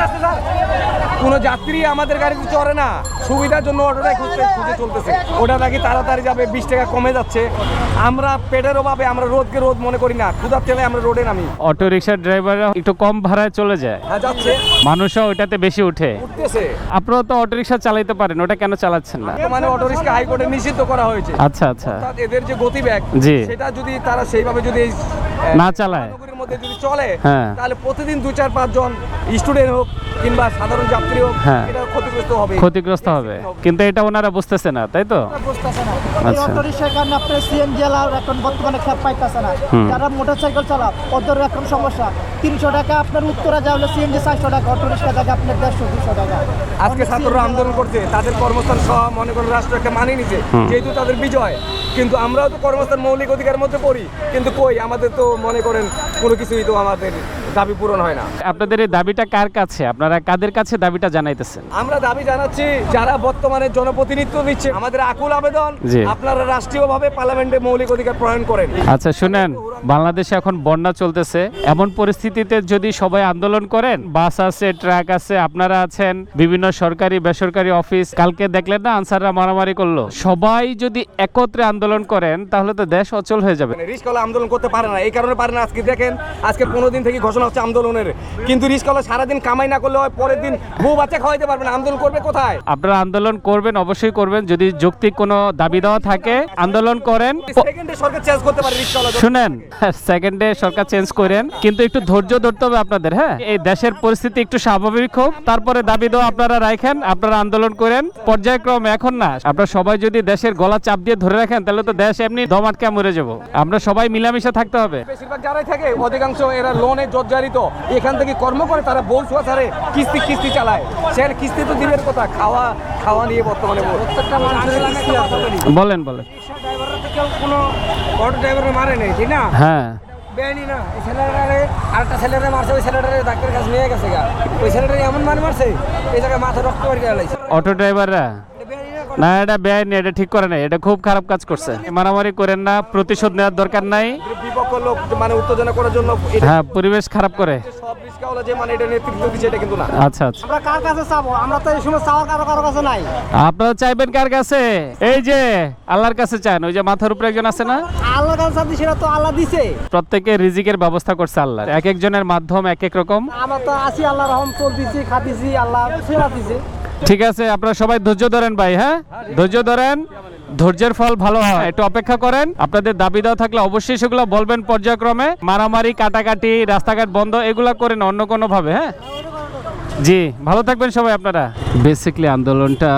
রাস্তা স্যার কোনো যাত্রী আমাদের গাড়িতে চড়ে না। সুবিধার জন্য অটোটাই খুঁজতে খুঁজে চলতেছে। ওটা নাকি তাড়াতাড়ি যাবে বিশ টাকা কমে যাচ্ছে। আমরা পেটের অভাবে আমরা রোদকে রোদ মনে করি না। ক্ষুধার তেলে আমরা রোডে নামি। অটো রিক্সার ড্রাইভাররা একটু কম ভাড়ায় চলে যায়। হ্যাঁ যাচ্ছে। মানুষও ওইটাতে বেশি উঠে। উঠতেছে। আপনারা তো অটো রিক্সা চালাইতে পারেন ওটা কেন চালাচ্ছেন না? মানে অটো রিক্সা হাইকোর্টে নিষিদ্ধ করা হয়েছে। আচ্ছা আচ্ছা। এদের যে গতিবেগ জি। সেটা যদি তারা সেইভাবে যদি না চালায়। মধ্যে যদি চলে হ্যাঁ। তাহলে প্রতিদিন দু চার পাঁচ জন স্টুডেন্ট হোক কিংবা সাধারণ যাত্রী হোক হ্যাঁ। এটা ক্ষতিগ্রস্ত হবে। ক্ষতিগ্রস্ত হবে। কিন্তু এটা ওনারা বুঝতেছে না তাই তো? বুঝতেছে না। এই আচ্ছা। কারণে আপনার সিএনজি এলাও এখন বর্তমানে খেপ পাইতেছে না। যারা মোটরসাইকেল চালা ওদের এখন সমস্যা। তিনশো টাকা আপনার উত্তরা সিএনজি চারশো টাকা অটো রিক্সা জায়গা আপনার দেড়শো দুশো টাকা। আজকে ছাত্ররা আন্দোলন করছে তাদের কর্মস্থান সহ মনে করেন রাষ্ট্র একটা মানিয়ে নিছে যেহেতু তাদের বিজয়। কিন্তু আমরাও তো কর্মস্থান মৌলিক অধিকার মধ্যে পড়ি কিন্তু কই? আমাদের তো মনে করেন কোনো কিছুই তো আমাদের দাবি পূরণ হয় না। আপনাদের এই দাবিটা কার কাছে? আপনারা কাদের কাছে দাবিটা জানাইতেছেন? আমরা দাবি জানাচ্ছি যারা বর্তমানে জনপ্রতিনিধিত্ব দিচ্ছে আমাদের আকুল আবেদন আপনারা রাষ্ট্রীয়ভাবে পার্লামেন্টে মৌলিক অধিকার প্রণয়ন করেন। আচ্ছা শুনেন বাংলাদেশে এখন বন্যা চলতেছে। এমন পরিস্থিতিতে যদি সবাই আন্দোলন করেন বাস আছে ট্রাক আছে আপনারা আছেন বিভিন্ন সরকারি বেসরকারি অফিস কালকে দেখলেন না আনসাররা মারামারি করল। সবাই যদি একত্রে আন্দোলন করেন তাহলে তো দেশ অচল হয়ে যাবে। রিস্কলা আন্দোলন করতে পারে না এই কারণে পারে না। আজকে দেখেন আজকে পনেরো দিন থেকে ঘোষণা হচ্ছে আন্দোলনের। কিন্তু রিস্কলা সারাদিন কামাই না করলে হয় পরের দিন বউ বাচ্চা খাওয়াইতে পারবে না। আন্দোলন করবে কোথায়? আপনারা আন্দোলন করবেন অবশ্যই করবেন। যদি যৌক্তিক কোনো দাবি দেওয়া থাকে আন্দোলন করেন। সেকেন্ডে সরকার চেঞ্জ করতে পারে শুনেন সেকেন্ডে সরকার চেঞ্জ করেন। কিন্তু একটু ধৈর্য ধরতে হবে আপনাদের হ্যাঁ? এই দেশের পরিস্থিতি একটু স্বাভাবিক হোক। তারপরে দাবি দেওয়া আপনারা রাখেন আপনারা আন্দোলন করেন। পর্যায়ক্রমে এখন না আপনারা সবাই যদি দেশের গলা চাপ দিয়ে ধরে রাখেন তাহলে তো দেশ এমনি দম আটকে মরে যাব। আমরা সবাই মিলামিশা থাকতে হবে। বেশিরভাগ যারাই থাকে অধিকাংশ এরা লোনে জর্জারিত এখান থেকে কর্ম করে তারা বউ ছোঁয়া ছাড়ে কিস্তি কিস্তি চালায়। সে কিস্তি তো দিনের কথা খাওয়া খাওয়া নিয়ে বর্তমানে প্রত্যেকটা মানুষের বলেন বলেন। ড্রাইভাররা তো কেউ কোনো অটো ড্রাইভার মারে নেই ঠিক না? হ্যাঁ। বেআইনি না। এই ছেলেটারে আরেকটা ছেলেটা মারছে ওই ছেলেটারে ডাক্তারের কাছে নিয়ে গেছে গা। ওই ছেলেটারে এমন মার মারছে এই জায়গায় মাথা রক্ত বের করে অটো ড্রাইভাররা না এটা বেআইনি এটা ঠিক করে নাই। এটা খুব খারাপ কাজ করছে। মারামারি করেন না প্রতিশোধ নেওয়ার দরকার নাই। লোক মানে উত্তেজনা করার জন্য হ্যাঁ পরিবেশ খারাপ করে। সব রিস্কাওয়ালা যে মানে এটা নেতৃত্ব দিচ্ছে এটা কিন্তু না। আচ্ছা আচ্ছা। আমরা কার কাছে চাবো? আমরা তো এই সময় চাওয়ার কারও কারও কাছে নাই। আপনারা চাইবেন কার কাছে? এই যে আল্লাহর কাছে চান। ওই যে মাথার উপরে একজন আছে না? আল্লাহর কাছে চাচ্ছি সেটা তো আল্লাহ দিছে। প্রত্যেকে রিজিকের ব্যবস্থা করছে আল্লাহ এক একজনের মাধ্যম এক এক রকম। আমরা তো আছি আল্লাহ রহম চলতেছি খাতিছি আল্লাহ সেবা দিছে। ঠিক আছে আপনারা সবাই ধৈর্য ধরেন ভাই হ্যাঁ? ধৈর্য ধরেন। ধৈর্যের ফল ভালো হয়। একটু অপেক্ষা করেন। আপনাদের দাবি দেওয়া থাকলে অবশ্যই সেগুলো বলবেন পর্যায়ক্রমে। মারামারি, কাটাকাটি, রাস্তাঘাট বন্ধ, এগুলা করেন অন্য কোনো ভাবে হ্যাঁ? জি, ভালো থাকবেন সবাই আপনারা। বেসিকলি আন্দোলনটা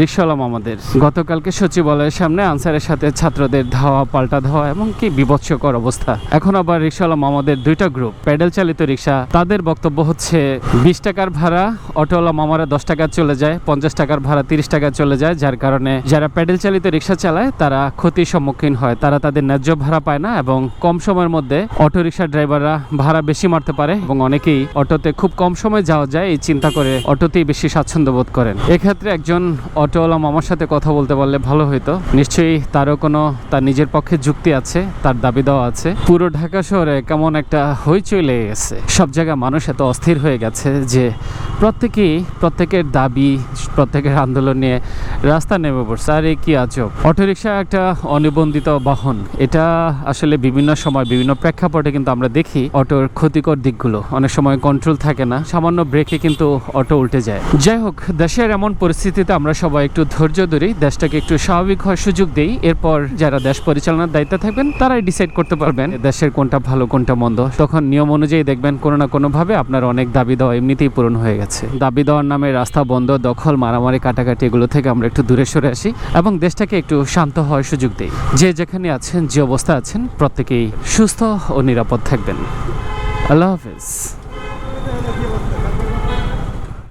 রিক্সালাম আমাদের গতকালকে সচিবালয়ের সামনে আনসারের সাথে ছাত্রদের ধাওয়া, পাল্টা ধাওয়া এবং কি বিভৎসকর অবস্থা। এখন আবার রিক্সালাম আমাদের দুইটা গ্রুপ প্যাডেল চালিত রিক্সা তাদের বক্তব্য হচ্ছে, বিশ টাকার ভাড়া, অটোওয়ালা মামারা দশ টাকা চলে যায়, পঞ্চাশ টাকার ভাড়া তিরিশ টাকা চলে যায়, যার কারণে যারা প্যাডেল চালিত রিক্সা চালায়, তারা ক্ষতির সম্মুখীন হয়। তারা তাদের ন্যায্য ভাড়া পায় না এবং কম সময়ের মধ্যে অটো রিক্সা ড্রাইভাররা ভাড়া বেশি মারতে পারে এবং অনেকেই অটোতে খুব কম সময় যাওয়া যায়, এই চিন্তা করে অটোতেই বেশি স্বাচ্ছন্দ্য বোধ করেন। এক্ষেত্রে একজন অটোওয়ালা মামার সাথে কথা বলতে পারলে ভালো হতো নিশ্চয়ই তারও কোনো, তার নিজের পক্ষে যুক্তি আছে, তার দাবি দেওয়া আছে। পুরো ঢাকা শহরে কেমন একটা হইচই লেগে গেছে। সব জায়গায় মানুষ এত অস্থির হয়ে গেছে যে প্রত্যেকেই প্রত্যেকের দাবি, প্রত্যেকের আন্দোলন নিয়ে রাস্তা নেমে পড়ছে। আর এই কি আজব। অটোরিকশা একটা অনিবন্ধিত বাহন। এটা আসলে বিভিন্ন সময়, বিভিন্ন প্রেক্ষাপটে কিন্তু আমরা দেখি অটোর ক্ষতিকর দিকগুলো। অনেক সময় কন্ট্রোল থাকে না। সামান্য ব্রেকে কিন্তু অটো উল্টে যায়। যাই হোক দেশের এমন পরিস্থিতিতে আমরা সবাই একটু ধৈর্য ধরি, দেশটাকে একটু স্বাভাবিক হওয়ার সুযোগ দেই। এরপর যারা দেশ পরিচালনার দায়িত্বে থাকবেন, তারাই ডিসাইড করতে পারবেন দেশের কোনটা ভালো, কোনটা মন্দ। তখন নিয়ম অনুযায়ী দেখবেন কোনো না কোনোভাবে আপনার অনেক দাবি দেওয়া এমনিতেই পূরণ হয়ে গেছে। দাবি দেওয়ার নামে রাস্তা বন্ধ, দখল, মারামারি, কাটাকাটি এগুলো থেকে আমরা একটু দূরে সরে আসি এবং দেশটাকে একটু শান্ত হওয়ার সুযোগ দেই। যে যেখানে আছেন, যে অবস্থা আছেন, প্রত্যেকেই সুস্থ ও নিরাপদ থাকবেন। আল্লাহ হাফেজ।